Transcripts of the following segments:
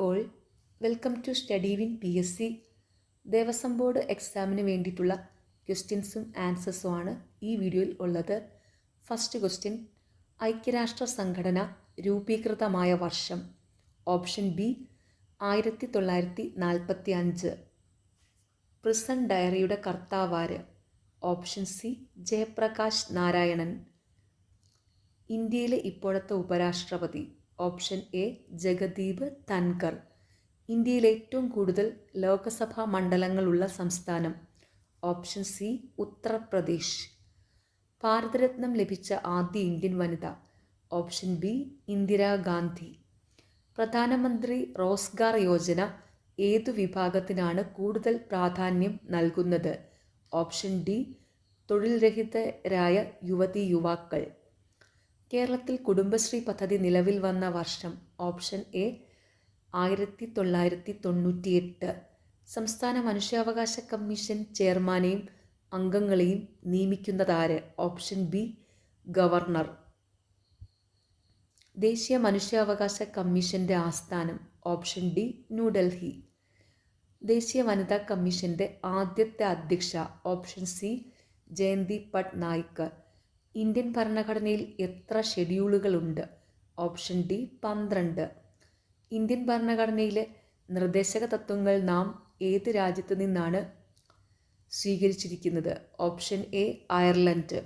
All welcome to study win P S C Devaswom board എക്സാമിന് വേണ്ടിയിട്ടുള്ള ക്വസ്റ്റ്യൻസും ആൻസേഴ്സും ആണ് ഈ വീഡിയോയിൽ ഉള്ളത്. ഫസ്റ്റ് ക്വസ്റ്റ്യൻ ഐക്യരാഷ്ട്ര സംഘടന രൂപീകൃതമായ വർഷം. ഓപ്ഷൻ ബി ആയിരത്തി തൊള്ളായിരത്തി നാൽപ്പത്തി അഞ്ച് പ്രിസൺ ഡയറിയുടെ കർത്താവാര് ഓപ്ഷൻ സി ജയപ്രകാശ് നാരായണൻ. ഇന്ത്യയിലെ ഇപ്പോഴത്തെ ഉപരാഷ്ട്രപതി. Option A Jagdeep Dhankhar. ഇന്ത്യയിലെ ഏറ്റവും കൂടുതൽ ലോകസഭാ മണ്ഡലങ്ങളുള്ള സംസ്ഥാനം. Option C Uttar Pradesh. ഭാരതരത്നം ലഭിച്ച ആദ്യ ഇന്ത്യൻ വനിത. ഓപ്ഷൻ ബി ഇന്ദിരാഗാന്ധി പ്രധാനമന്ത്രി റോസ്ഗാർ യോജന ഏതു വിഭാഗത്തിനാണ് കൂടുതൽ പ്രാധാന്യം നൽകുന്നത്? ഓപ്ഷൻ ഡി തൊഴിൽരഹിതരായ യുവതി യുവാക്കൾ. കേരളത്തിൽ കുടുംബശ്രീ പദ്ധതി നിലവിൽ വന്ന വർഷം ഓപ്ഷൻ എ ആയിരത്തി തൊള്ളായിരത്തി തൊണ്ണൂറ്റിയെട്ട് സംസ്ഥാന മനുഷ്യാവകാശ കമ്മീഷൻ ചെയർമാനെയും അംഗങ്ങളെയും നിയമിക്കുന്നതാര്? Option B governor. ദേശീയ മനുഷ്യാവകാശ കമ്മീഷന്റെ ആസ്ഥാനം ഓപ്ഷൻ ഡി ന്യൂഡൽഹി. ദേശീയ വനിതാ കമ്മീഷന്റെ ആദ്യത്തെ അധ്യക്ഷ option C Jayanti Patnaik Indian ഭരണഘടനയിൽ എത്ര ഷെഡ്യൂളുകളുണ്ട്? ഓപ്ഷൻ ഡി പന്ത്രണ്ട്. ഇന്ത്യൻ ഭരണഘടനയിലെ നിർദ്ദേശക തത്വങ്ങൾ നാം ഏത് രാജ്യത്തു നിന്നാണ് സ്വീകരിച്ചിരിക്കുന്നത്? Option A Ireland.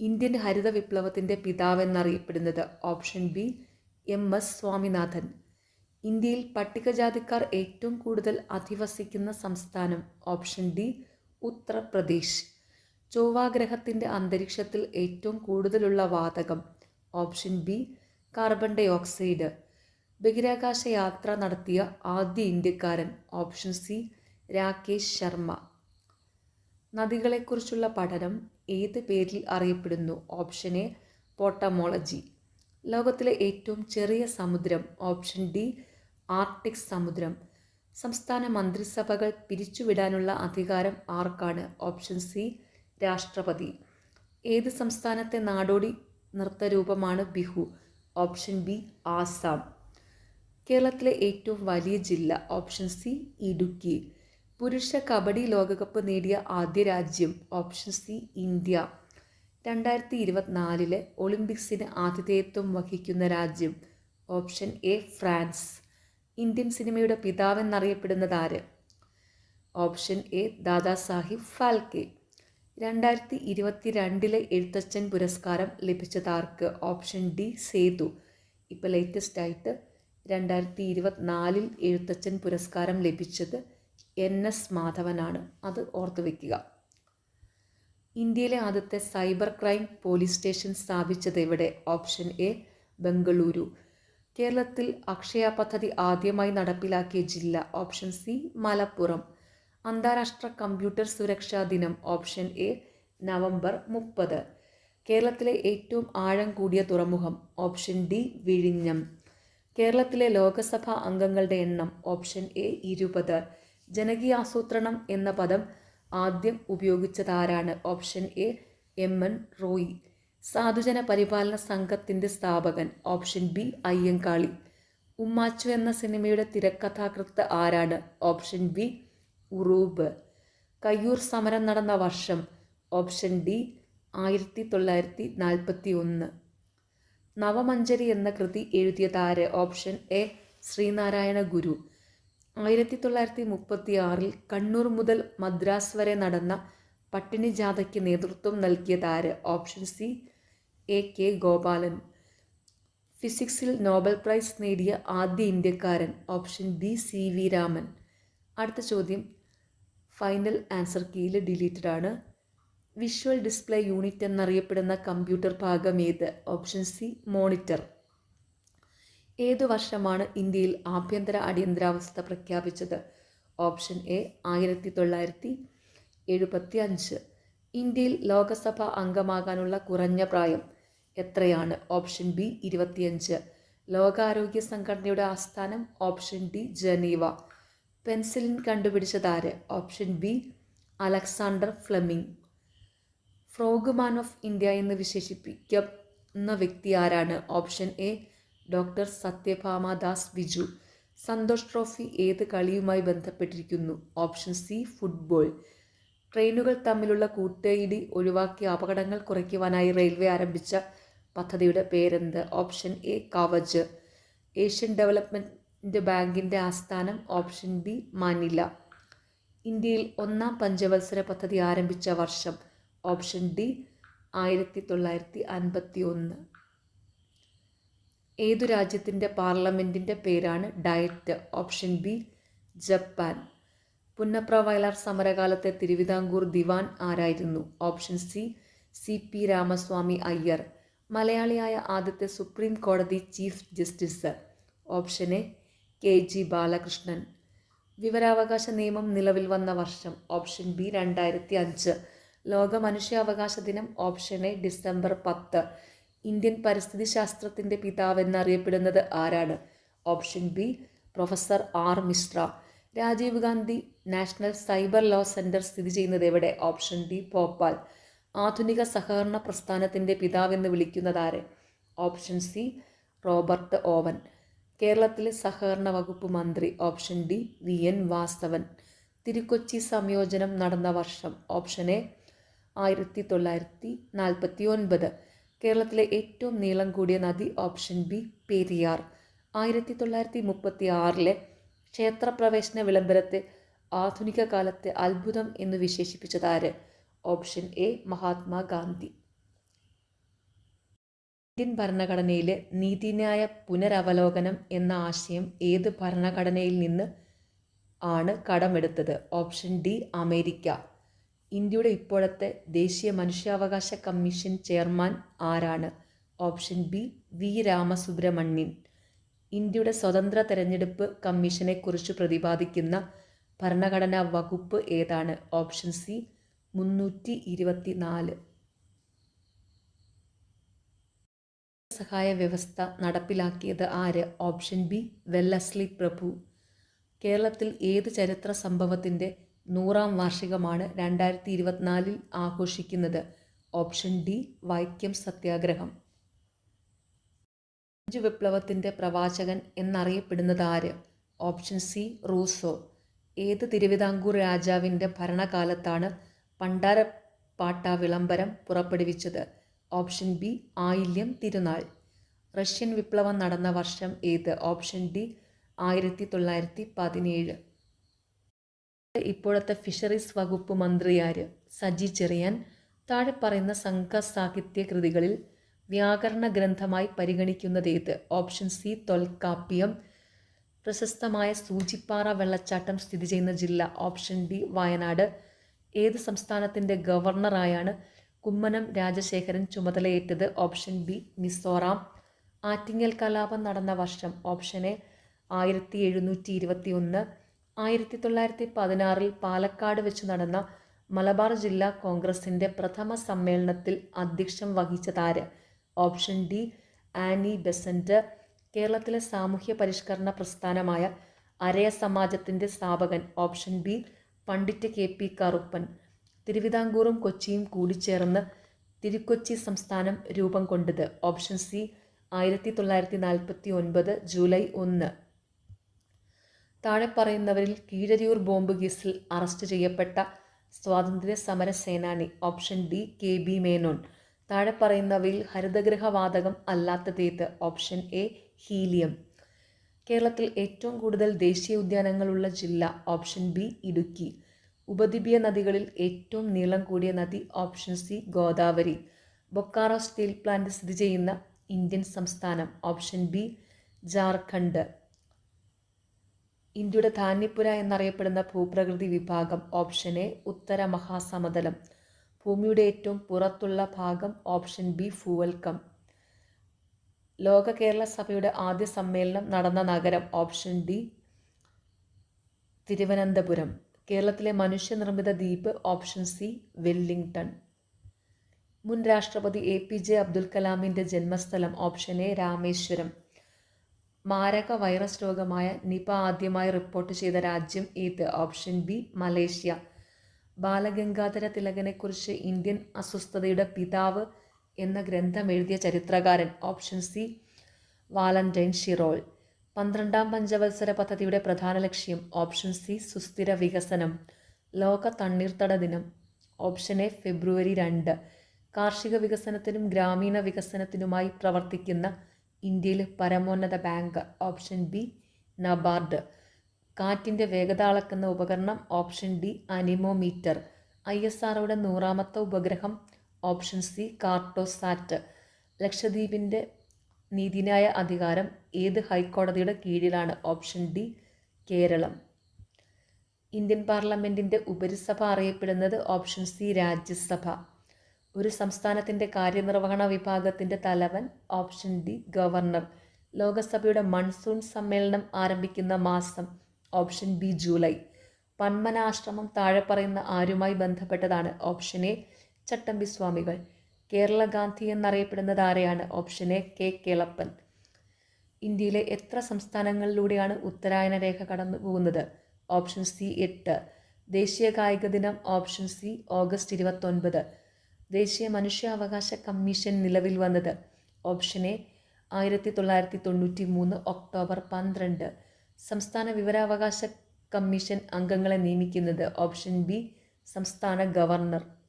ഇന്ത്യൻ ഹരിത വിപ്ലവത്തിന്റെ പിതാവെന്നറിയപ്പെടുന്നത് option B M. S. Swaminathan. ഇന്ത്യയിൽ പട്ടികജാതിക്കാർ ഏറ്റവും കൂടുതൽ അധിവസിക്കുന്ന സംസ്ഥാനം ഓപ്ഷൻ ഡി ഉത്തർപ്രദേശ്. ചൊവ്വാഗ്രഹത്തിന്റെ അന്തരീക്ഷത്തിൽ ഏറ്റവും കൂടുതലുള്ള വാതകം option B carbon dye oxide ബഹിരാകാശ യാത്ര നടത്തിയ ആദ്യ ഇന്ത്യക്കാരൻ ഓപ്ഷൻ സി രാകേഷ് ശർമ്മ. നദികളെക്കുറിച്ചുള്ള പഠനം ഏത് പേരിൽ അറിയപ്പെടുന്നു? Option A potamology. ലോകത്തിലെ ഏറ്റവും ചെറിയ സമുദ്രം ഓപ്ഷൻ ഡി ആർട്ടിക് സമുദ്രം. സംസ്ഥാന മന്ത്രിസഭകൾ പിരിച്ചുവിടാനുള്ള അധികാരം ആർക്കാണ്? ഓപ്ഷൻ സി രാഷ്ട്രപതി. ഏത് സംസ്ഥാനത്തെ നാടോടി നൃത്തരൂപമാണ് ബിഹു? Option B Assam. കേരളത്തിലെ ഏറ്റവും വലിയ ജില്ല ഓപ്ഷൻ സി ഇടുക്കി. പുരുഷ കബഡി ലോകകപ്പ് നേടിയ ആദ്യ രാജ്യം ഓപ്ഷൻ സി ഇന്ത്യ. രണ്ടായിരത്തി ഇരുപത്തിനാലിലെ ഒളിമ്പിക്സിന് ആതിഥേയത്വം വഹിക്കുന്ന രാജ്യം ഓപ്ഷൻ എ ഫ്രാൻസ്. ഇന്ത്യൻ സിനിമയുടെ പിതാവെന്നറിയപ്പെടുന്നത് ആര്? Option A Dada Saheb Phalke. രണ്ടായിരത്തി ഇരുപത്തി രണ്ടിലെ എഴുത്തച്ഛൻ പുരസ്കാരം ലഭിച്ചതാർക്ക് ഓപ്ഷൻ ഡി സേതു. ഇപ്പോൾ ലേറ്റസ്റ്റ് ആയിട്ട് രണ്ടായിരത്തി ഇരുപത്തിനാലിൽ എഴുത്തച്ഛൻ പുരസ്കാരം ലഭിച്ചത് എൻ എസ് മാധവനാണ്. അത് ഓർത്തു വയ്ക്കുക ഇന്ത്യയിലെ ആദ്യത്തെ സൈബർ ക്രൈം പോലീസ് സ്റ്റേഷൻ സ്ഥാപിച്ചത് എവിടെ ഓപ്ഷൻ എ ബംഗളൂരു. കേരളത്തിൽ അക്ഷയ പദ്ധതി ആദ്യമായി നടപ്പിലാക്കിയ ജില്ല ഓപ്ഷൻ സി മലപ്പുറം. അന്താരാഷ്ട്ര കമ്പ്യൂട്ടർ സുരക്ഷാ ദിനം ഓപ്ഷൻ എ നവംബർ മുപ്പത്. കേരളത്തിലെ ഏറ്റവും ആഴം കൂടിയ തുറമുഖം ഓപ്ഷൻ ഡി വിഴിഞ്ഞം. കേരളത്തിലെ ലോകസഭാ അംഗങ്ങളുടെ എണ്ണം ഓപ്ഷൻ എ ഇരുപത്. ജനകീയാസൂത്രണം എന്ന പദം ആദ്യം ഉപയോഗിച്ചതാരാണ് option A M. N. Roy. Sadhujana Paripalana സംഘത്തിന്റെ സ്ഥാപകൻ ഓപ്ഷൻ ബി അയ്യങ്കാളി. ഉമ്മാച്ചു എന്ന സിനിമയുടെ തിരക്കഥാകൃത്ത് ആരാണ് ഓപ്ഷൻ ബി ഉറൂബ്. കയ്യൂർ സമരം നടന്ന വർഷം ഓപ്ഷൻ ഡി ആയിരത്തി തൊള്ളായിരത്തി നാൽപ്പത്തി ഒന്ന് നവമഞ്ചരി എന്ന കൃതി എഴുതിയതാര് ഓപ്ഷൻ എ ശ്രീനാരായണ ഗുരു. ആയിരത്തി തൊള്ളായിരത്തി മുപ്പത്തി ആറിൽ കണ്ണൂർ മുതൽ മദ്രാസ് വരെ നടന്ന പട്ടിണി ജാഥയ്ക്ക് നേതൃത്വം നൽകിയതാര് option C A K Gopalan. ഫിസിക്സിൽ Nobel prize നേടിയ ആദ്യ ഇന്ത്യക്കാരൻ option B C V Raman. അടുത്ത ചോദ്യം ഫൈനൽ ആൻസർ കീയിൽ ഡിലീറ്റഡ് ആണ്. വിഷ്വൽ ഡിസ്പ്ലേ യൂണിറ്റ് എന്നറിയപ്പെടുന്ന കമ്പ്യൂട്ടർ ഭാഗം ഏത്? Option C monitor. ഏതു വർഷമാണ് ഇന്ത്യയിൽ ആഭ്യന്തര അടിയന്തരാവസ്ഥ പ്രഖ്യാപിച്ചത്? ഓപ്ഷൻ എ ആയിരത്തി തൊള്ളായിരത്തി എഴുപത്തി അഞ്ച് ഇന്ത്യയിൽ ലോകസഭ അംഗമാകാനുള്ള കുറഞ്ഞ പ്രായം എത്രയാണ്? ഓപ്ഷൻ ബി ഇരുപത്തിയഞ്ച്. ലോകാരോഗ്യ സംഘടനയുടെ ആസ്ഥാനം option D Geneva. Penicillin കണ്ടുപിടിച്ചതാര് option B Alexander Fleming. Frog man of India എന്ന് വിശേഷിപ്പിക്കുന്ന വ്യക്തി ആരാണ്? Option A doctor Sathyabhama Das Biju. Santosh trophy ഏത് കളിയുമായി ബന്ധപ്പെട്ടിരിക്കുന്നു? Option C football. ട്രെയിനുകൾ തമ്മിലുള്ള കൂട്ടയിടി ഒഴിവാക്കി അപകടങ്ങൾ കുറയ്ക്കുവാനായി റെയിൽവേ ആരംഭിച്ച പദ്ധതിയുടെ പേരെന്ത്? Option A Kavach. Asian development ബാങ്കിന്റെ ആസ്ഥാനം ഓപ്ഷൻ ബി മാനില. ഇന്ത്യയിൽ ഒന്നാം പഞ്ചവത്സര പദ്ധതി ആരംഭിച്ച വർഷം ഓപ്ഷൻ ഡി ആയിരത്തി തൊള്ളായിരത്തി അൻപത്തി ഒന്ന് ഏതു രാജ്യത്തിന്റെ പാർലമെന്റിന്റെ പേരാണ് diet? Option B Japan. Punnapra Vayalar സമരകാലത്തെ Thiruvithamkoor ദിവാൻ ആരായിരുന്നു? Option C C P Ramaswamy Iyer. മലയാളിയായ ആദ്യത്തെ സുപ്രീം കോടതി chief justice. Option A K G Balakrishnan. വിവരാവകാശ നിയമം നിലവിൽ വന്ന വർഷം ഓപ്ഷൻ ബി രണ്ടായിരത്തി അഞ്ച് ലോക മനുഷ്യാവകാശ ദിനം ഓപ്ഷൻ എ ഡിസംബർ പത്ത്. ഇന്ത്യൻ പരിസ്ഥിതി ശാസ്ത്രത്തിന്റെ പിതാവ് എന്നറിയപ്പെടുന്നത് ആരാണ്? Option B professor R Mishra. Rajiv Gandhi national cyber law centre സ്ഥിതി ചെയ്യുന്നത് എവിടെ? Option D Bhopal. ആധുനിക സഹകരണ പ്രസ്ഥാനത്തിന്റെ പിതാവെന്ന് വിളിക്കുന്നതാരെ ഓപ്ഷൻ സി റോബർട്ട് ഓവൻ. കേരളത്തിലെ സഹകരണ വകുപ്പ് മന്ത്രി option D V N Vasavan. Thirukochi സംയോജനം നടന്ന വർഷം ഓപ്ഷൻ എ ആയിരത്തി തൊള്ളായിരത്തി നാൽപ്പത്തി ഒൻപത് കേരളത്തിലെ ഏറ്റവും നീളം കൂടിയ നദി ഓപ്ഷൻ ബി പെരിയാർ. ആയിരത്തി തൊള്ളായിരത്തി മുപ്പത്തി ആറിലെ ക്ഷേത്രപ്രവേശന വിളംബരത്തെ ആധുനിക കാലത്തെ അത്ഭുതം എന്ന് വിശേഷിപ്പിച്ചതാര്? Option A Mahatma Gandhi. Indian ഭരണഘടനയിലെ നീതിന്യായ പുനരവലോകനം എന്ന ആശയം ഏത് ഭരണഘടനയിൽ നിന്ന് ആണ് കടമെടുത്തത്? Option D America. ഇന്ത്യയുടെ ഇപ്പോഴത്തെ ദേശീയ മനുഷ്യാവകാശ കമ്മീഷൻ ചെയർമാൻ ആരാണ്? Option B V. രാമസുബ്രഹ്മണ്യൻ. ഇന്ത്യയുടെ സ്വതന്ത്ര തെരഞ്ഞെടുപ്പ് കമ്മീഷനെക്കുറിച്ച് പ്രതിപാദിക്കുന്ന ഭരണഘടനാ വകുപ്പ് ഏതാണ്? ഓപ്ഷൻ സി മുന്നൂറ്റി ഇരുപത്തി നാല് സഹായ വ്യവസ്ഥ നടപ്പിലാക്കിയത് ആര്? ഓപ്ഷൻ ബി വെല്ലസ്ലി പ്രഭു. കേരളത്തിൽ ഏത് ചരിത്ര സംഭവത്തിന്റെ നൂറാം വാർഷികമാണ് രണ്ടായിരത്തി ഇരുപത്തിനാലിൽ ആഘോഷിക്കുന്നത്? ഓപ്ഷൻ ഡി വൈക്കം സത്യാഗ്രഹം. ഫ്രഞ്ച് വിപ്ലവത്തിന്റെ പ്രവാചകൻ എന്നറിയപ്പെടുന്നത് ആര്? Option C Rousseau. ഏത് തിരുവിതാംകൂർ രാജാവിന്റെ ഭരണകാലത്താണ് പണ്ടാരപ്പാട്ട വിളംബരം പുറപ്പെടുവിച്ചത്? ഓപ്ഷൻ ബി ആയില്യം തിരുനാൾ. റഷ്യൻ വിപ്ലവം നടന്ന വർഷം ഏത്? ഓപ്ഷൻ ഡി ആയിരത്തി തൊള്ളായിരത്തി പതിനേഴ് ഇപ്പോഴത്തെ ഫിഷറീസ് വകുപ്പ് മന്ത്രിയാര് സജി ചെറിയാൻ. താഴെ പറയുന്ന സംഘ സാഹിത്യ കൃതികളിൽ വ്യാകരണ ഗ്രന്ഥമായി പരിഗണിക്കുന്നത് ഏത്? Option C Tholkappiyam. പ്രശസ്തമായ സൂചിപ്പാറ വെള്ളച്ചാട്ടം സ്ഥിതി ചെയ്യുന്ന ജില്ല. Option D Wayanad. ഏത് സംസ്ഥാനത്തിന്റെ ഗവർണറായാണ് കുമ്മനം രാജശേഖരൻ ചുമതലയേറ്റത് ഓപ്ഷൻ ബി മിസോറാം. ആറ്റിങ്ങൽ കലാപം നടന്ന വർഷം ഓപ്ഷൻ എ ആയിരത്തി എഴുന്നൂറ്റി ഇരുപത്തി ഒന്ന് ആയിരത്തി തൊള്ളായിരത്തി പതിനാറിൽ പാലക്കാട് വെച്ച് നടന്ന മലബാർ ജില്ലാ കോൺഗ്രസിന്റെ പ്രഥമ സമ്മേളനത്തിൽ അധ്യക്ഷം വഹിച്ചതാര്? ഓപ്ഷൻ ഡി ആനി ബെസന്റ് കേരളത്തിലെ സാമൂഹ്യ പരിഷ്കരണ പ്രസ്ഥാനമായ അരയ സമാജത്തിന്റെ സ്ഥാപകൻ option B Pandit K P Karuppan. തിരുവിതാംകൂറും കൊച്ചിയും കൂടിച്ചേർന്ന് തിരുക്കൊച്ചി സംസ്ഥാനം രൂപം കൊണ്ടത്. ഓപ്ഷൻ സി ആയിരത്തി തൊള്ളായിരത്തി നാൽപ്പത്തി ഒൻപത് ജൂലൈ ഒന്ന്. താഴെ പറയുന്നവരിൽ കീഴരിയൂർ ബോംബ് കേസിൽ അറസ്റ്റ് ചെയ്യപ്പെട്ട സ്വാതന്ത്ര്യ സമര സേനാനി. Option D K B Menon. താഴെ പറയുന്നവയിൽ ഹരിതഗൃഹവാതകം അല്ലാത്തതേത്? Option A helium. കേരളത്തിൽ ഏറ്റവും കൂടുതൽ ദേശീയ ഉദ്യാനങ്ങളുള്ള ജില്ല. Option B Idukki. ഉപദ്വീപീയ നദികളിൽ ഏറ്റവും നീളം കൂടിയ നദി option C Godavari. Bokaro steel plant സ്ഥിതി ചെയ്യുന്ന ഇന്ത്യൻ സംസ്ഥാനം ഓപ്ഷൻ ബി ജാർഖണ്ഡ്. ഇന്ത്യയുടെ ധാന്യപ്പുര എന്നറിയപ്പെടുന്ന ഭൂപ്രകൃതി വിഭാഗം ഓപ്ഷൻ എ ഉത്തര മഹാസമതലം. ഭൂമിയുടെ ഏറ്റവും പുറത്തുള്ള ഭാഗം ഓപ്ഷൻ ബി ഫൂവൽക്കം ലോക കേരള സഭയുടെ ആദ്യ സമ്മേളനം നടന്ന നഗരം ഓപ്ഷൻ ഡി തിരുവനന്തപുരം. കേരളത്തിലെ മനുഷ്യനിർമ്മിത ദ്വീപ് ഓപ്ഷൻ സി വെല്ലിംഗ്ടൺ. മുൻ രാഷ്ട്രപതി എ പി ജെ അബ്ദുൽ കലാമിന്റെ ജന്മസ്ഥലം ഓപ്ഷൻ എ രാമേശ്വരം. മാരക വൈറസ് രോഗമായ നിപ ആദ്യമായി റിപ്പോർട്ട് ചെയ്ത രാജ്യം ഏത്? Option B Malaysia. ബാലഗംഗാധര തിലകനെക്കുറിച്ച് ഇന്ത്യൻ അസ്വസ്ഥതയുടെ പിതാവ് എന്ന ഗ്രന്ഥം എഴുതിയ ചരിത്രകാരൻ ഓപ്ഷൻ സി വാലന്റൈൻ ഷിറോൾ. പന്ത്രണ്ടാം പഞ്ചവത്സര പദ്ധതിയുടെ പ്രധാന ലക്ഷ്യം ഓപ്ഷൻ സി സുസ്ഥിര വികസനം. ലോക തണ്ണീർത്തട ദിനം. ഓപ്ഷൻ എ ഫെബ്രുവരി രണ്ട്. കാർഷിക വികസനത്തിനും ഗ്രാമീണ വികസനത്തിനുമായി പ്രവർത്തിക്കുന്ന ഇന്ത്യയിലെ പരമോന്നത ബാങ്ക് ഓപ്ഷൻ ബി നബാർഡ്. കാറ്റിന്റെ വേഗത അളക്കുന്ന ഉപകരണം option D anemometer. I S ആർഒയുടെ നൂറാമത്തെ ഉപഗ്രഹം ഓപ്ഷൻ സി കാർട്ടോസാറ്റ്. ലക്ഷദ്വീപിന്റെ നീതിന്യായ അധികാരം ഏത് ഹൈക്കോടതിയുടെ കീഴിലാണ് ഓപ്ഷൻ ഡി കേരളം? ഇന്ത്യൻ പാർലമെന്റിന്റെ ഉപരിസഭ അറിയപ്പെടുന്നത് ഓപ്ഷൻ സി രാജ്യസഭ. ഒരു സംസ്ഥാനത്തിന്റെ കാര്യനിർവഹണ വിഭാഗത്തിന്റെ തലവൻ ഓപ്ഷൻ ഡി ഗവർണർ. ലോകസഭയുടെ മൺസൂൺ സമ്മേളനം ആരംഭിക്കുന്ന മാസം ഓപ്ഷൻ ബി ജൂലൈ. പന്മനാശ്രമം താഴെ പറയുന്ന ആരുമായി ബന്ധപ്പെട്ടതാണ് ഓപ്ഷൻ എ ചട്ടമ്പി സ്വാമികൾ കേരള ഗാന്ധി എന്നറിയപ്പെടുന്നത് ആരെയാണ്? Option A K Kelappan. ഇന്ത്യയിലെ എത്ര സംസ്ഥാനങ്ങളിലൂടെയാണ് ഉത്തരായന രേഖ കടന്നു പോകുന്നത്? ഓപ്ഷൻ സി എട്ട്. ദേശീയ കായിക ദിനം ഓപ്ഷൻ സി ഓഗസ്റ്റ് ഇരുപത്തൊൻപത്. ദേശീയ മനുഷ്യാവകാശ കമ്മീഷൻ നിലവിൽ വന്നത്? ഓപ്ഷൻ എ ആയിരത്തി തൊള്ളായിരത്തി തൊണ്ണൂറ്റി മൂന്ന് ഒക്ടോബർ പന്ത്രണ്ട്. സംസ്ഥാന വിവരാവകാശ കമ്മീഷൻ അംഗങ്ങളെ നിയമിക്കുന്നത്? ഓപ്ഷൻ ബി സംസ്ഥാന ഗവർണർ.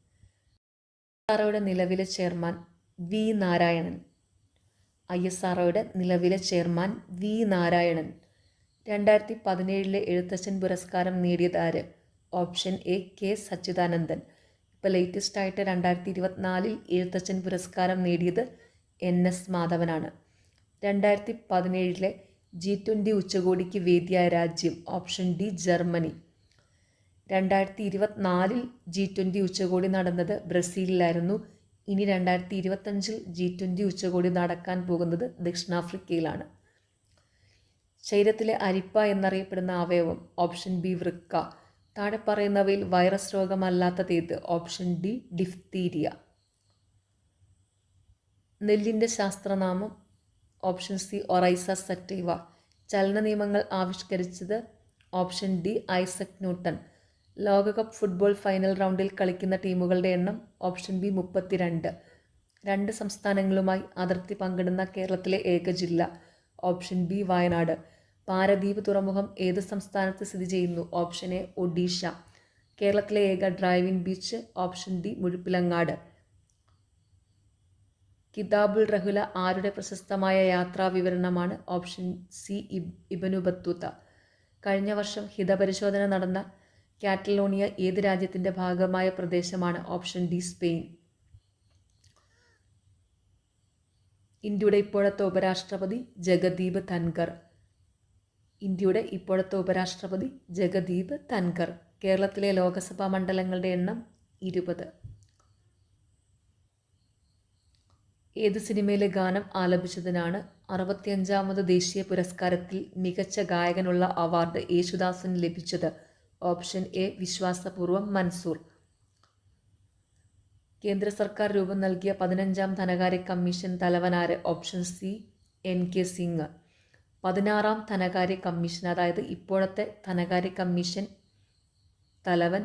ആർഒയുടെ നിലവിലെ chairman V Narayanan. I S ആർഒയുടെ നിലവിലെ ചെയർമാൻ വി നാരായണൻ. രണ്ടായിരത്തി പതിനേഴിലെ എഴുത്തച്ഛൻ പുരസ്കാരം നേടിയത് ആര്? Option A K Satchidanandan. ഇപ്പോൾ ലേറ്റസ്റ്റ് ആയിട്ട് രണ്ടായിരത്തി ഇരുപത്തിനാലിൽ എഴുത്തച്ഛൻ പുരസ്കാരം നേടിയത് എൻ എസ് മാധവനാണ്. രണ്ടായിരത്തി പതിനേഴിലെ ജി ട്വന്റി ഉച്ചകോടിക്ക് വേദിയായ രാജ്യം ഓപ്ഷൻ ഡി ജർമ്മനി. രണ്ടായിരത്തി ഇരുപത്തിനാലിൽ ജി ട്വന്റി ഉച്ചകോടി നടന്നത് ബ്രസീലിലായിരുന്നു. ഇനി രണ്ടായിരത്തി ഇരുപത്തഞ്ചിൽ ജി ട്വന്റി ഉച്ചകോടി നടക്കാൻ പോകുന്നത് ദക്ഷിണാഫ്രിക്കയിലാണ്. ശരീരത്തിലെ അരിപ്പ എന്നറിയപ്പെടുന്ന അവയവം ഓപ്ഷൻ ബി വൃക്ക. താഴെ പറയുന്നവയിൽ വൈറസ് രോഗമല്ലാത്തതേത് ഓപ്ഷൻ ഡി ഡിഫ്തീരിയ. നെല്ലിന്റെ ശാസ്ത്രനാമം ഓപ്ഷൻ സി ഒറൈസ സറ്റൈവ. ചലന നിയമങ്ങൾ ആവിഷ്കരിച്ചത് ഓപ്ഷൻ ഡി ഐസക് ന്യൂട്ടൺ. ലോകകപ്പ് ഫുട്ബോൾ ഫൈനൽ റൗണ്ടിൽ കളിക്കുന്ന ടീമുകളുടെ എണ്ണം ഓപ്ഷൻ ബി മുപ്പത്തിരണ്ട്. രണ്ട് സംസ്ഥാനങ്ങളുമായി അതിർത്തി പങ്കിടുന്ന കേരളത്തിലെ ഏക ജില്ല ഓപ്ഷൻ ബി വയനാട്. പാരദ്വീപ് തുറമുഖം ഏത് സംസ്ഥാനത്ത് സ്ഥിതി ചെയ്യുന്നു? Option A Odisha. കേരളത്തിലെ ഏക driving beach option D Muzhappilangad. കിതാബുൽ റഹുല ആരുടെ പ്രശസ്തമായ യാത്രാ വിവരണമാണ്? ഓപ്ഷൻ സി ഇബ് ഇബനു ബത്തൂത്ത. കഴിഞ്ഞ വർഷം ഹിതപരിശോധന നടന്ന കാറ്റലോണിയ ഏത് രാജ്യത്തിന്റെ ഭാഗമായ പ്രദേശമാണ് ഓപ്ഷൻ ഡി സ്പെയിൻ? ഇന്ത്യയുടെ ഇപ്പോഴത്തെ ഉപരാഷ്ട്രപതി ജഗദീപ് തൻകർ ഇന്ത്യയുടെ ഇപ്പോഴത്തെ ഉപരാഷ്ട്രപതി ജഗദീപ് തൻകർ കേരളത്തിലെ ലോകസഭാ മണ്ഡലങ്ങളുടെ എണ്ണം ഇരുപത്. ഏത് സിനിമയിലെ ഗാനം ആലപിച്ചതിനാണ് അറുപത്തിയഞ്ചാമത് ദേശീയ പുരസ്കാരത്തിൽ മികച്ച ഗായകനുള്ള അവാർഡ് യേശുദാസിന് ലഭിച്ചത്? Option A Vishwasapoorvam Mansoor. കേന്ദ്ര സർക്കാർ രൂപം നൽകിയ പതിനഞ്ചാം ധനകാര്യ commission തലവനാര് option C N K Singh. പതിനാറാം ധനകാര്യ കമ്മീഷൻ അതായത് ഇപ്പോഴത്തെ ധനകാര്യ കമ്മീഷൻ തലവൻ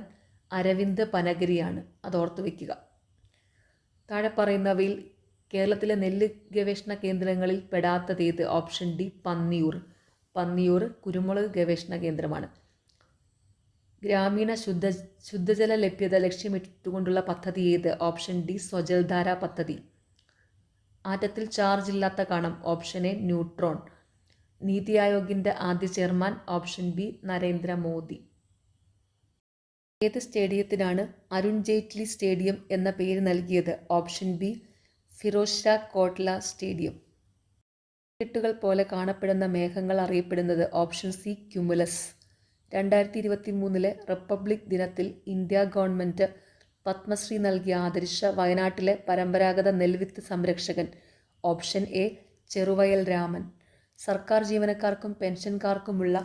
അരവിന്ദ് പനഗിരിയാണ്. അത് ഓർത്തു വയ്ക്കുക താഴെ പറയുന്നവയിൽ കേരളത്തിലെ നെല്ല് ഗവേഷണ കേന്ദ്രങ്ങളിൽ പെടാത്തതേത്? Option D Panniyoor. പന്നിയൂർ കുരുമുളക് ഗവേഷണ കേന്ദ്രമാണ്. ഗ്രാമീണ ശുദ്ധ ശുദ്ധജല ലഭ്യത ലക്ഷ്യമിട്ടുകൊണ്ടുള്ള പദ്ധതി ഏത്? ഓപ്ഷൻ ഡി സ്വജൽധാര പദ്ധതി. ആറ്റത്തിൽ ചാർജ് ഇല്ലാത്ത കണം. Option A neutron. നീതി ആയോഗിന്റെ ആദ്യ chairman. Option B Narendra Modi ഏത് സ്റ്റേഡിയത്തിനാണ് അരുൺ ജെയ്റ്റ്ലി സ്റ്റേഡിയം എന്ന പേര് നൽകിയത്? Option B Feroz Shah Kotla stadium. കെട്ടുകൾ പോലെ കാണപ്പെടുന്ന മേഘങ്ങൾ അറിയപ്പെടുന്നത് ഓപ്ഷൻ സി ക്യുമുലസ്. രണ്ടായിരത്തി ഇരുപത്തി മൂന്നിലെ റിപ്പബ്ലിക് ദിനത്തിൽ ഇന്ത്യ ഗവൺമെന്റ് പത്മശ്രീ നൽകി ആദരിച്ച വയനാട്ടിലെ പരമ്പരാഗത നെൽവിത്ത് സംരക്ഷകൻ ഓപ്ഷൻ എ ചെറുവയൽ രാമൻ. സർക്കാർ ജീവനക്കാർക്കും പെൻഷൻകാർക്കുമുള്ള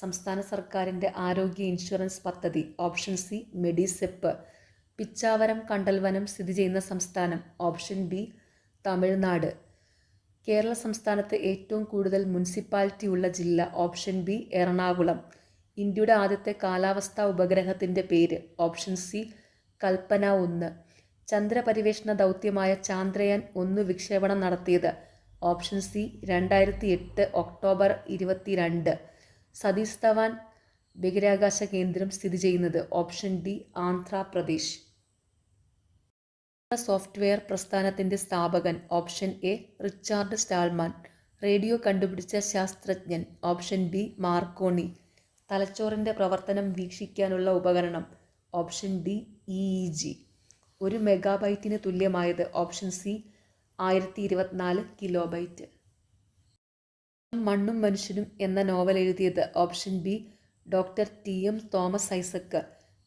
സംസ്ഥാന സർക്കാരിന്റെ ആരോഗ്യ ഇൻഷുറൻസ് പദ്ധതി ഓപ്ഷൻ സി മെഡിസെപ്പ്. പിച്ചാവരം കണ്ടൽവനം സ്ഥിതി ചെയ്യുന്ന സംസ്ഥാനം ഓപ്ഷൻ ബി തമിഴ്നാട്. കേരള സംസ്ഥാനത്ത് ഏറ്റവും കൂടുതൽ മുനിസിപ്പാലിറ്റി ഉള്ള ജില്ല ഓപ്ഷൻ ബി എറണാകുളം. ഇന്ത്യയുടെ ആദ്യത്തെ കാലാവസ്ഥാ ഉപഗ്രഹത്തിന്റെ പേര് ഓപ്ഷൻ സി കൽപ്പന ഒന്ന്. ചന്ദ്രപരിവേഷണ ദൗത്യമായ ചാന്ദ്രയാൻ ഒന്ന് വിക്ഷേപണം നടത്തിയത് ഓപ്ഷൻ സി രണ്ടായിരത്തി എട്ട് ഒക്ടോബർ ഇരുപത്തിരണ്ട്. സതീഷ് ധവാൻ ബഹിരാകാശ കേന്ദ്രം സ്ഥിതി ചെയ്യുന്നത് ഓപ്ഷൻ ഡി ആന്ധ്രാപ്രദേശ്. സോഫ്റ്റ്വെയർ പ്രസ്ഥാനത്തിന്റെ സ്ഥാപകൻ option A Richard Stallman. Radio കണ്ടുപിടിച്ച ശാസ്ത്രജ്ഞൻ ഓപ്ഷൻ ബി മാർക്കോണി. തലച്ചോറിന്റെ പ്രവർത്തനം വീക്ഷിക്കാനുള്ള ഉപകരണം ഓപ്ഷൻ ഡി ഇ ജി. ഒരു മെഗാബൈറ്റിന് തുല്യമായത് ഓപ്ഷൻ സി ആയിരത്തി ഇരുപത്തിനാല് കിലോബൈറ്റ്. മണ്ണും മനുഷ്യനും എന്ന നോവൽ എഴുതിയത് option B doctor T M Thomas Isaac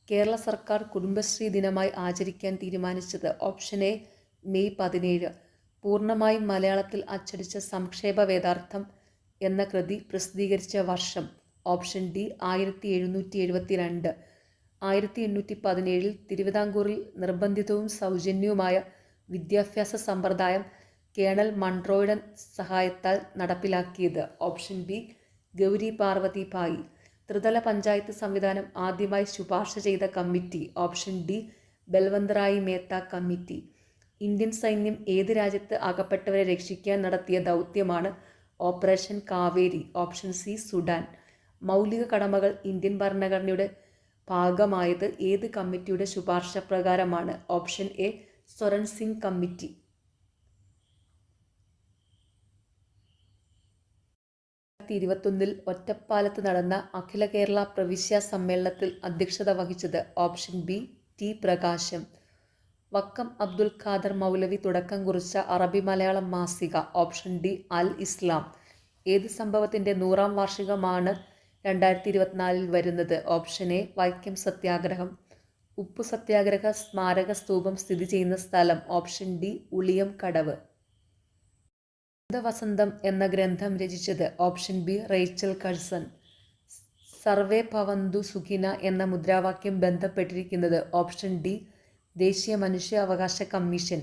Kerala സർക്കാർ കുടുംബശ്രീ ദിനമായി ആചരിക്കാൻ തീരുമാനിച്ചത് ഓപ്ഷൻ എ മെയ് പതിനേഴ്. പൂർണമായും മലയാളത്തിൽ അച്ചടിച്ച സംക്ഷേപ വേദാർത്ഥം എന്ന കൃതി പ്രസിദ്ധീകരിച്ച വർഷം ഓപ്ഷൻ ഡി ആയിരത്തി എഴുന്നൂറ്റി എഴുപത്തി രണ്ട് ആയിരത്തി എണ്ണൂറ്റി പതിനേഴിൽ തിരുവിതാംകൂറിൽ നിർബന്ധിതവും സൗജന്യവുമായ വിദ്യാഭ്യാസ സമ്പ്രദായം കേണൽ മൺട്രോയുടെ സഹായത്താൽ നടപ്പിലാക്കിയത്. Option B Gowri Parvathi Bai. ത്രിതല പഞ്ചായത്ത് സംവിധാനം ആദ്യമായി ശുപാർശ ചെയ്ത committee. Option D Balwantrai Mehta committee. Indian സൈന്യം ഏത് രാജ്യത്ത് അകപ്പെട്ടവരെ രക്ഷിക്കാൻ നടത്തിയ ദൗത്യമാണ് operation Kaveri. Option C Sudan. മൗലിക കടമകൾ ഇന്ത്യൻ ഭരണഘടനയുടെ ഭാഗമായത് ഏത് കമ്മിറ്റിയുടെ ശുപാർശ പ്രകാരമാണ്? Option A Swaran Singh committee. ഇരുപത്തൊന്നിൽ ഒറ്റപ്പാലത്ത് നടന്ന അഖില കേരള പ്രവിശ്യ സമ്മേളനത്തിൽ അധ്യക്ഷത വഹിച്ചത് ഓപ്ഷൻ ബി ടി പ്രകാശം. വക്കം അബ്ദുൽ ഖാദർ മൗലവി തുടക്കം കുറിച്ച അറബി മലയാളം മാസിക ഓപ്ഷൻ ഡി അൽ ഇസ്ലാം. ഏത് സംഭവത്തിന്റെ നൂറാം വാർഷികമാണ് രണ്ടായിരത്തി ഇരുപത്തിനാലിൽ വരുന്നത് ഓപ്ഷൻ എ വൈക്കം സത്യാഗ്രഹം. ഉപ്പു സത്യാഗ്രഹ സ്മാരക സ്തൂപം സ്ഥിതി ചെയ്യുന്ന സ്ഥലം ഓപ്ഷൻ ഡി ഉളിയം കടവ്. വസന്തം എന്ന ഗ്രന്ഥം രചിച്ചത് ഓപ്ഷൻ ബി റേച്ചൽ കഴ്സൺ. സർവേ പവന്തു സുഖിന എന്ന മുദ്രാവാക്യം ബന്ധപ്പെട്ടിരിക്കുന്നത് ഓപ്ഷൻ ഡി ദേശീയ മനുഷ്യാവകാശ കമ്മീഷൻ.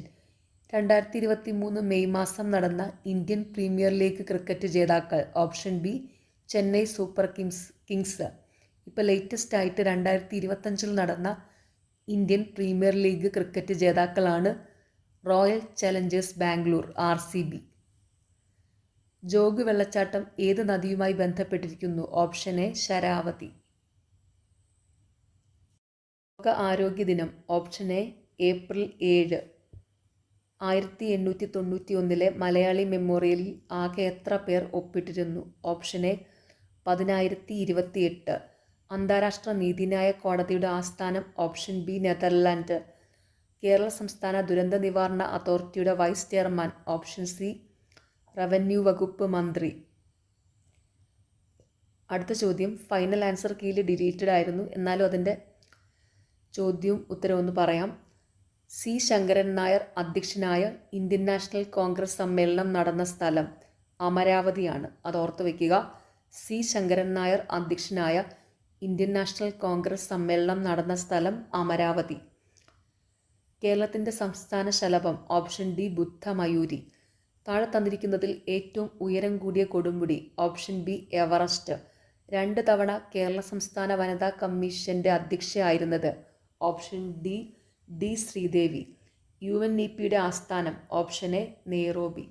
രണ്ടായിരത്തി ഇരുപത്തി മൂന്ന് മെയ് മാസം നടന്ന ഇന്ത്യൻ പ്രീമിയർ ലീഗ് ക്രിക്കറ്റ് ജേതാക്കൾ option B Chennai super kings kings. ഇപ്പോൾ ലേറ്റസ്റ്റ് ആയിട്ട് രണ്ടായിരത്തി ഇരുപത്തഞ്ചിൽ നടന്ന Indian premier league cricket ജേതാക്കളാണ് royal challengers Bangalore R C B. Jog വെള്ളച്ചാട്ടം ഏത് നദിയുമായി ബന്ധപ്പെട്ടിരിക്കുന്നു? Option A Sharavathi. ലോക ആരോഗ്യ ദിനം ഓപ്ഷൻ എ ഏപ്രിൽ ഏഴ്. ആയിരത്തി എണ്ണൂറ്റി തൊണ്ണൂറ്റി ഒന്നിലെ മലയാളി മെമ്മോറിയലിൽ ആകെ എത്ര പേർ ഒപ്പിട്ടിരുന്നു? ഓപ്ഷൻ എ പതിനായിരത്തി ഇരുപത്തിയെട്ട് അന്താരാഷ്ട്ര നീതിന്യായ കോടതിയുടെ ആസ്ഥാനം ഓപ്ഷൻ ബി നെതർലാൻഡ്. കേരള സംസ്ഥാന ദുരന്ത നിവാരണ അതോറിറ്റിയുടെ vice chairman option C revenue വകുപ്പ് മന്ത്രി. അടുത്ത ചോദ്യം ഫൈനൽ ആൻസർ കീയിൽ ഡിലീറ്റഡ് ആയിരുന്നു. എന്നാലും അതിന്റെ ചോദ്യവും ഉത്തരവും ഒന്ന് പറയാം. സി ശങ്കരൻ നായർ അധ്യക്ഷനായ ഇന്ത്യൻ നാഷണൽ കോൺഗ്രസ് സമ്മേളനം നടന്ന സ്ഥലം അമരാവതിയാണ്. അത് ഓർത്ത് വയ്ക്കുക സി. ശങ്കരൻ നായർ അധ്യക്ഷനായ ഇന്ത്യൻ നാഷണൽ കോൺഗ്രസ് സമ്മേളനം നടന്ന സ്ഥലം അമരാവതി. കേരളത്തിന്റെ സംസ്ഥാന ശലഭം ഓപ്ഷൻ ഡി ബുദ്ധമയൂരി താഴെ തന്നിരിക്കുന്നതിൽ ഏറ്റവും ഉയരം കൂടിയ കൊടുമുടി ഓപ്ഷൻ ബി എവറസ്റ്റ്. രണ്ട് തവണ കേരള സംസ്ഥാന വനിതാ കമ്മീഷന്റെ അധ്യക്ഷയായിരുന്നത് option D D Sreedevi. U N E പിയുടെ ആസ്ഥാനം ഓപ്ഷൻ എ നെയ്റോബി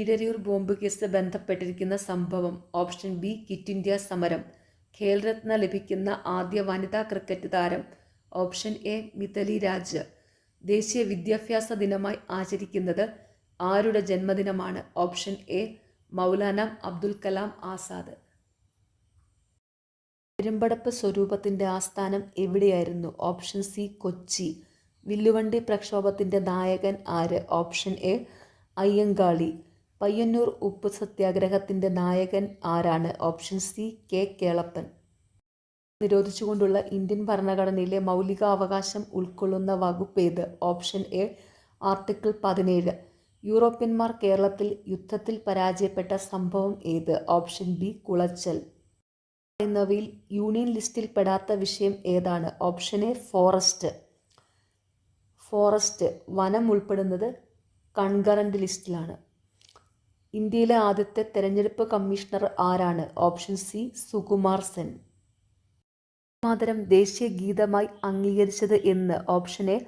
ഇരരിയൂർ ബോംബ് കേസ് ബന്ധപ്പെട്ടിരിക്കുന്ന സംഭവം ഓപ്ഷൻ ബി കിറ്റ് ഇന്ത്യ സമരം. ഖേൽരത്ന ലഭിക്കുന്ന ആദ്യ വനിതാ ക്രിക്കറ്റ് താരം ഓപ്ഷൻ എ മിതലി രാജ്. ദേശീയ വിദ്യാഭ്യാസ ദിനമായി ആചരിക്കുന്നത് ആരുടെ ജന്മദിനമാണ്? Option A Maulana Abdul Kalam Azad. Perumpadappu സ്വരൂപത്തിന്റെ ആസ്ഥാനം എവിടെയായിരുന്നു? Option C Kochi. വില്ലുവണ്ടി പ്രക്ഷോഭത്തിന്റെ നായകൻ ആര്? Option A Ayyankali. പയ്യന്നൂർ ഉപ്പ് സത്യാഗ്രഹത്തിന്റെ നായകൻ ആരാണ്? Option C K Kelappan. നിരോധിച്ചുകൊണ്ടുള്ള Indian ഭരണഘടനയിലെ മൗലികാവകാശം ഉൾക്കൊള്ളുന്ന വകുപ്പ് ഏത്? ഓപ്ഷൻ എ ആർട്ടിക്കിൾ പതിനേഴ്. യൂറോപ്യന്മാർ കേരളത്തിൽ യുദ്ധത്തിൽ പരാജയപ്പെട്ട സംഭവം ഏത്? Option B Colachel. എന്നവയിൽ യൂണിയൻ ലിസ്റ്റിൽ പെടാത്ത വിഷയം ഏതാണ്? Option A forest. ഫോറസ്റ്റ് വനം ഉൾപ്പെടുന്നത് കൺകറന്റ് ലിസ്റ്റിലാണ്. ഇന്ത്യയിലെ ആദ്യത്തെ തെരഞ്ഞെടുപ്പ് കമ്മീഷണർ ആരാണ്? Option C Sukumar Sen. Mataram ദേശീയ ഗീതമായി അംഗീകരിച്ചത് എന്ന് ഓപ്ഷൻ എ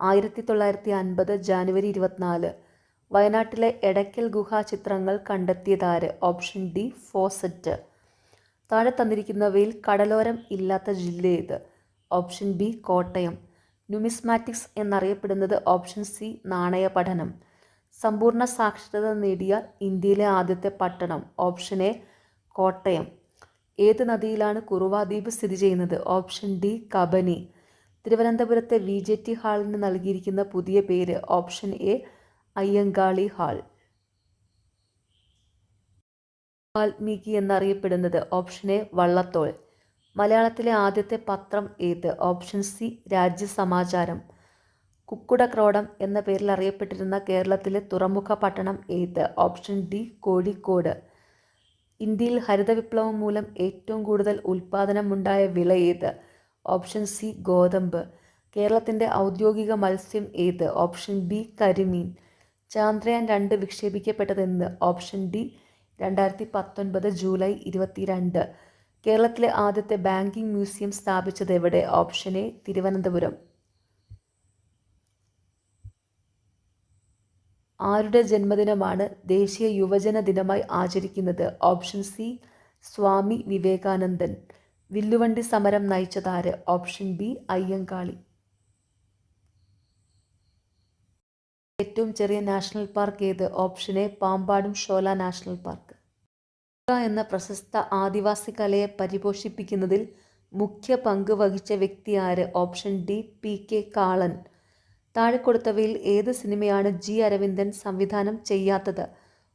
ആയിരത്തി തൊള്ളായിരത്തി അൻപത് ജാനുവരി ഇരുപത്തിനാല്. വയനാട്ടിലെ എടയ്ക്കൽ ഗുഹാ ചിത്രങ്ങൾ കണ്ടെത്തിയതാര്? Option D faucet. താഴെ തന്നിരിക്കുന്നവയിൽ കടലോരം ഇല്ലാത്ത ജില്ല ഏത്? Option B Kottayam. ന്യൂമിസ്മാറ്റിക്സ് എന്നറിയപ്പെടുന്നത് ഓപ്ഷൻ സി നാണയ പഠനം സമ്പൂർണ സാക്ഷരത നേടിയ ഇന്ത്യയിലെ ആദ്യത്തെ പട്ടണം ഓപ്ഷൻ എ കോട്ടയം. ഏത് നദിയിലാണ് കുറുവാദ്വീപ് സ്ഥിതി ചെയ്യുന്നത്? Option D Kabini. തിരുവനന്തപുരത്തെ വി ജെ ടി ഹാളിന് നൽകിയിരിക്കുന്ന പുതിയ പേര് option A Ayyankali hall. Valmiki എന്നറിയപ്പെടുന്നത് ഓപ്ഷൻ എ വള്ളത്തോൾ. മലയാളത്തിലെ ആദ്യത്തെ പത്രം ഏത്? Option C Rajyasamacharam. കുക്കുടക്രോഡം എന്ന പേരിൽ അറിയപ്പെട്ടിരുന്ന കേരളത്തിലെ തുറമുഖ പട്ടണം ഏത്? Option D Kozhikode. ഇന്ത്യയിൽ ഹരിത വിപ്ലവം മൂലം ഏറ്റവും കൂടുതൽ ഉൽപ്പാദനമുണ്ടായ വിള ഏത്? ഓപ്ഷൻ സി ഗോതമ്പ്. കേരളത്തിന്റെ ഔദ്യോഗിക മത്സ്യം ഏത്? ഓപ്ഷൻ ബി കരിമീൻ. ചാന്ദ്രയാൻ രണ്ട് വിക്ഷേപിക്കപ്പെട്ടതെന്ന്? ഓപ്ഷൻ ഡി രണ്ടായിരത്തി പത്തൊൻപത് ജൂലൈ ഇരുപത്തിരണ്ട്. കേരളത്തിലെ ആദ്യത്തെ ബാങ്കിംഗ് മ്യൂസിയം സ്ഥാപിച്ചത് എവിടെ? Option A Thiruvananthapuram. ആരുടെ ജന്മദിനമാണ് ദേശീയ യുവജന ദിനമായി ആചരിക്കുന്നത്? Option C Swami Vivekanandan. വില്ലുവണ്ടി സമരം നയിച്ചതാര്? Option B Ayyankali. ഏറ്റവും ചെറിയ നാഷണൽ പാർക്ക് ഏത്? Option A Pambadum Shola national park. എന്ന പ്രശസ്ത ആദിവാസി കലയെ പരിപോഷിപ്പിക്കുന്നതിൽ മുഖ്യ പങ്ക് വഹിച്ച വ്യക്തി ആര്? Option D P K Kalan. താഴെ കൊടുത്തവയിൽ ഏത് സിനിമയാണ് ജി അരവിന്ദൻ സംവിധാനം ചെയ്യാത്തത്?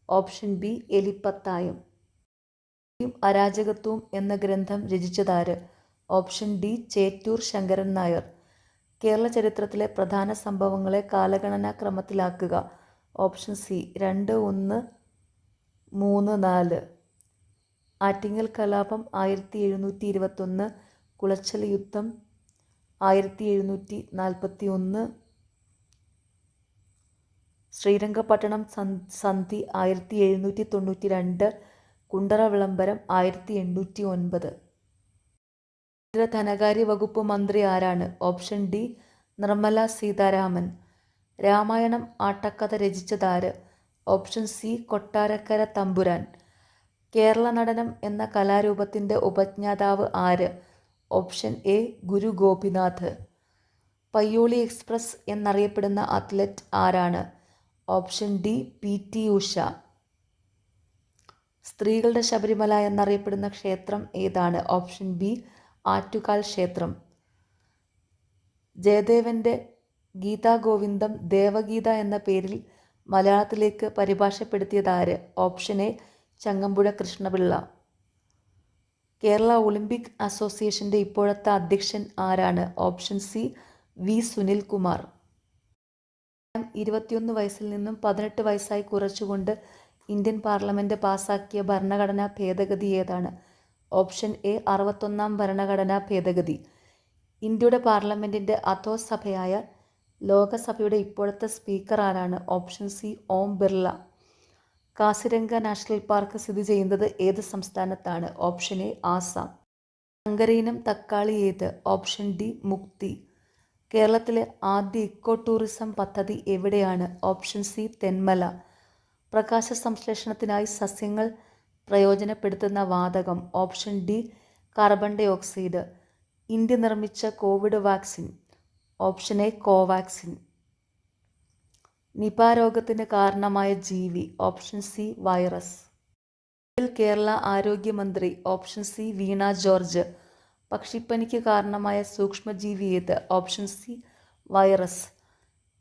Option B Elippathayam. അരാജകത്വം എന്ന ഗ്രന്ഥം രചിച്ചതാര്? Option D Chettur Sankaran Nair. Kerala ചരിത്രത്തിലെ പ്രധാന സംഭവങ്ങളെ കാലഗണനാക്രമത്തിലാക്കുക ഓപ്ഷൻ സി രണ്ട് ഒന്ന് മൂന്ന് നാല്. ആറ്റിങ്ങൽ കലാപം ആയിരത്തി എഴുന്നൂറ്റി ഇരുപത്തൊന്ന് കുളച്ചൽ യുദ്ധം ആയിരത്തി എഴുന്നൂറ്റി നാൽപ്പത്തി ഒന്ന് ശ്രീരംഗപട്ടണം സന്ധി ആയിരത്തി എഴുന്നൂറ്റി തൊണ്ണൂറ്റി രണ്ട് കുണ്ടറ വിളംബരം ആയിരത്തി എണ്ണൂറ്റി ഒൻപത് കേന്ദ്ര ധനകാര്യ വകുപ്പ് മന്ത്രി ആരാണ്? Option D Nirmala Sitharaman. Ramayanam Attakatha രചിച്ചതാര്? ഓപ്ഷൻ സി കൊട്ടാരക്കര തമ്പുരാൻ. കേരള നടനം എന്ന കലാരൂപത്തിന്റെ ഉപജ്ഞാതാവ് ആര്? Option A Guru Gopinath. Payyoli express എന്നറിയപ്പെടുന്ന അത്ലറ്റ് ആരാണ്? Option D P T Usha. സ്ത്രീകളുടെ ശബരിമല എന്നറിയപ്പെടുന്ന ക്ഷേത്രം ഏതാണ്? ഓപ്ഷൻ ബി ആറ്റുകാൽ ക്ഷേത്രം. ജയദേവന്റെ ഗീതാഗോവിന്ദം ദേവഗീത എന്ന പേരിൽ മലയാളത്തിലേക്ക് പരിഭാഷപ്പെടുത്തിയതാര് option A Changampuzha Krishnapillai. Kerala olympic അസോസിയേഷന്റെ ഇപ്പോഴത്തെ അധ്യക്ഷൻ ആരാണ്? Option C V Sunil Kumar ഇരുപത്തിയൊന്ന് വയസ്സിൽ നിന്നും പതിനെട്ട് വയസ്സായി കുറച്ചുകൊണ്ട് ഇന്ത്യൻ പാർലമെന്റ് പാസാക്കിയ ഭരണഘടനാ ഭേദഗതി ഏതാണ്? ഓപ്ഷൻ എ അറുപത്തൊന്നാം ഭരണഘടനാ ഭേദഗതി. ഇന്ത്യയുടെ പാർലമെന്റിന്റെ അധോസഭയായ ലോകസഭയുടെ ഇപ്പോഴത്തെ സ്പീക്കർ ആരാണ്? Option C Om Birla. Kaziranga national park സ്ഥിതി ചെയ്യുന്നത് ഏത് സംസ്ഥാനത്താണ്? Option A Assam. ശങ്കരീനം തക്കാളി ഏത്? ഓപ്ഷൻ ഡി മുക്തി. കേരളത്തിലെ ആദ്യ ഇക്കോ ടൂറിസം പദ്ധതി എവിടെയാണ്? Option C Thenmala. പ്രകാശ സംശ്ലേഷണത്തിനായി സസ്യങ്ങൾ പ്രയോജനപ്പെടുത്തുന്ന വാതകം. Option D carbon dioxide India നിർമ്മിച്ച covid vaccine. Option A Covaxin Nipah രോഗത്തിന് കാരണമായ ജീവി. ഓപ്ഷൻ സി വൈറസ് കേരള ആരോഗ്യമന്ത്രി. Option C Veena George. പക്ഷിപ്പനിക്ക് കാരണമായ സൂക്ഷ്മജീവി ഏത്? Option C virus.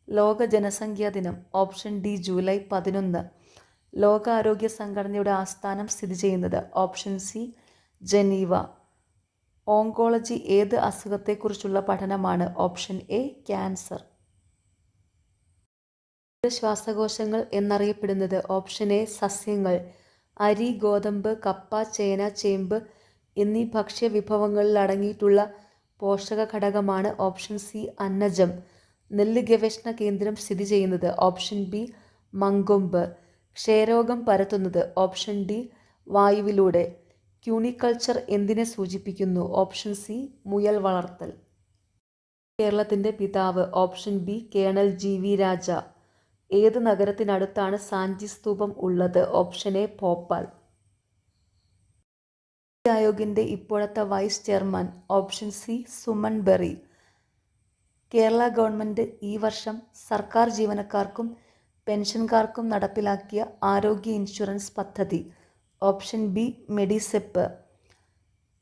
ലോക ജനസംഖ്യാ ദിനം ഓപ്ഷൻ ഡി ജൂലൈ പതിനൊന്ന്. ലോകാരോഗ്യ സംഘടനയുടെ ആസ്ഥാനം സ്ഥിതി ചെയ്യുന്നത് ഓപ്ഷൻ സി ജനീവ. ഓങ്കോളജി ഏത് അസുഖത്തെക്കുറിച്ചുള്ള പഠനമാണ്? Option A cancer. ശ്വാസകോശങ്ങൾ എന്നറിയപ്പെടുന്നത് ഓപ്ഷൻ എ സസ്യങ്ങൾ. അരി ഗോതമ്പ് കപ്പ ചേന ചേമ്പ് എന്നീ ഭക്ഷ്യവിഭവങ്ങളിൽ അടങ്ങിയിട്ടുള്ള പോഷക ഘടകമാണ് ഓപ്ഷൻ സി അന്നജം. നെല്ല് ഗവേഷണ കേന്ദ്രം സ്ഥിതി ചെയ്യുന്നത് ഓപ്ഷൻ ബി മങ്കൊമ്പ്. ക്ഷയരോഗം പരത്തുന്നത് ഓപ്ഷൻ ഡി വായുവിലൂടെ. ക്യൂണിക്കൾച്ചർ എന്തിനെ സൂചിപ്പിക്കുന്നു? ഓപ്ഷൻ സി മുയൽ വളർത്തൽ. കേരളത്തിന്റെ പിതാവ് option B colonel G V Raja. ഏത് നഗരത്തിനടുത്താണ് സാഞ്ചി സ്തൂപം ഉള്ളത്? ഓപ്ഷൻ എ ഭോപ്പാൽ ആയോഗിന്റെ ഇപ്പോഴത്തെ vice chairman option C Suman Bery. Kerala government ഈ വർഷം സർക്കാർ ജീവനക്കാർക്കും പെൻഷൻകാർക്കും നടപ്പിലാക്കിയ ആരോഗ്യ ഇൻഷുറൻസ് പദ്ധതി. Option B Medisep.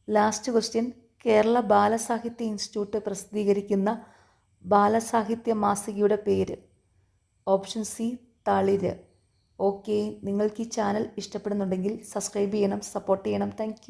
Last question. Kerala Balasahitya institute പ്രസിദ്ധീകരിക്കുന്ന ബാലസാഹിത്യ മാസികയുടെ പേര്. ഓപ്ഷൻ സി തളിര്. ഓക്കെ നിങ്ങൾക്ക് ഈ ചാനൽ ഇഷ്ടപ്പെടുന്നുണ്ടെങ്കിൽ സബ്സ്ക്രൈബ് ചെയ്യണം സപ്പോർട്ട് ചെയ്യണം. താങ്ക്